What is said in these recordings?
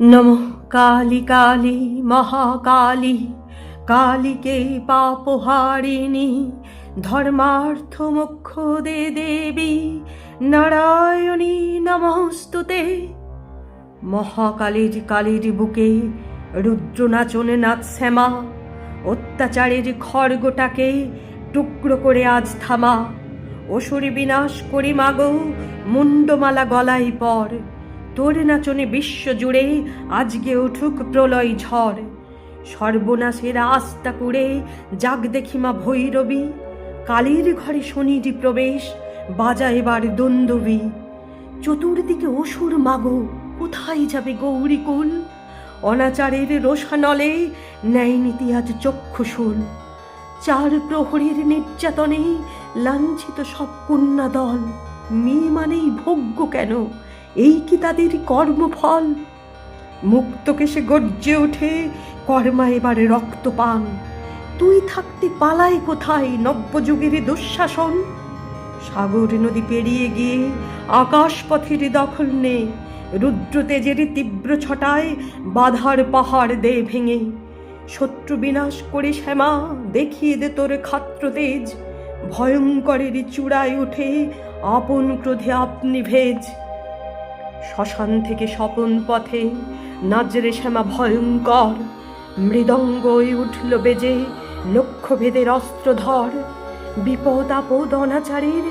নম কালী কালী মহাকালী কালীকে পাপহারিণী ধর্মার্থ মোক্ষ দে দেবী নারায়ণী নমস্তুতে মহাকালীর কালীর বুকে রুদ্রনাচনে নাচ শ্যামা, অত্যাচারের খড়গোটাকে টুকরো করে আজ থামা, অসুর বিনাশ করি মাগো মুন্ডমালা গলায় পর। তোর নাচনে বিশ্ব জুড়ে আজকে উঠুক প্রলয় ঝড়। সর্বনাশের আস্তা করে জাগ দেখি মা ভৈরবী। কালীর ঘরে শনির প্রবেশ, বাজা এবার দন্দবী চতুর্দিকে অসুর মাগো, কোথায় যাবে গৌরীকুল অনাচারের রোষানলে ন্যায় নীতি আজ চক্ষুশুল চার প্রহরীর নির্যাতনে লাঞ্ছিত সব কন্যা দল। মেয়ে মানেই ভোগ্য কেন? এই কি তাদের কর্মফল? মুক্তকে সে গর্জে ওঠে, কর্মা এবারে রক্তপান। তুই থাকতে পালায় কোথায়, নব্যযুগের দুঃশাসন? সাগর নদী পেরিয়ে গিয়ে আকাশ পথের দখল নে রুদ্র তেজের তীব্র ছটায় বাধার পাহাড় দে ভেঙে। শত্রু বিনাশ করে শ্যামা, দেখিয়ে দে তোর খাত্র তেজ ভয়ঙ্করের চূড়ায় উঠে আপন ক্রোধে আপনি ভেজ। শ্মশান থেকে স্বপন পথে নাজরে শ্যামা ভয়ঙ্কর, মৃদঙ্গই উঠল বেজে লক্ষ্যভেদের অস্ত্রধর, বিপদ আপদ অনাচারের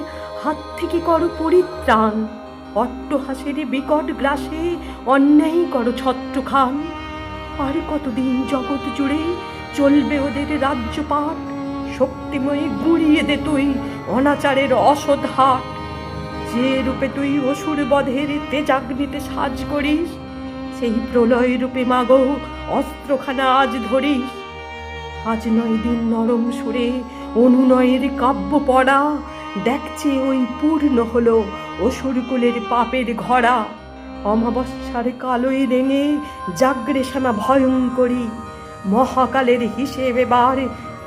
হাত থেকে করো পরিত্রাণ, অট্টহাসের বিকট গ্রাসে অন্যায় করো ছত্র খান আর কতদিন জগৎ জুড়ে চলবে ওদের রাজ্যপাট শক্তিময়ী গুড়িয়ে দে তুই অনাচারের অসৎ যে রূপে তুই অসুর বধের তেজাগ্নিতে সাজ করিস, সেই প্রলয় রূপে মাগো অস্ত্রখানা আজ ধরিস। আজ নয় দিন নরম সুরে অনুনয়ের কাব্য পড়া, দেখছে ওই পূর্ণ হলো অসুরকুলের পাপের ঘরা অমাবস্যার কালোই রেঙে জাগরে শ্যামা ভয়ঙ্করী, মহাকালের হিসেব এবার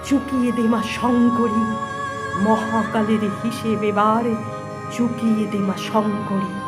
চুকিয়ে দেমা শঙ্করী। মহাকালের হিসেব এবার চুকিয়ে দেমা শঙ্করী।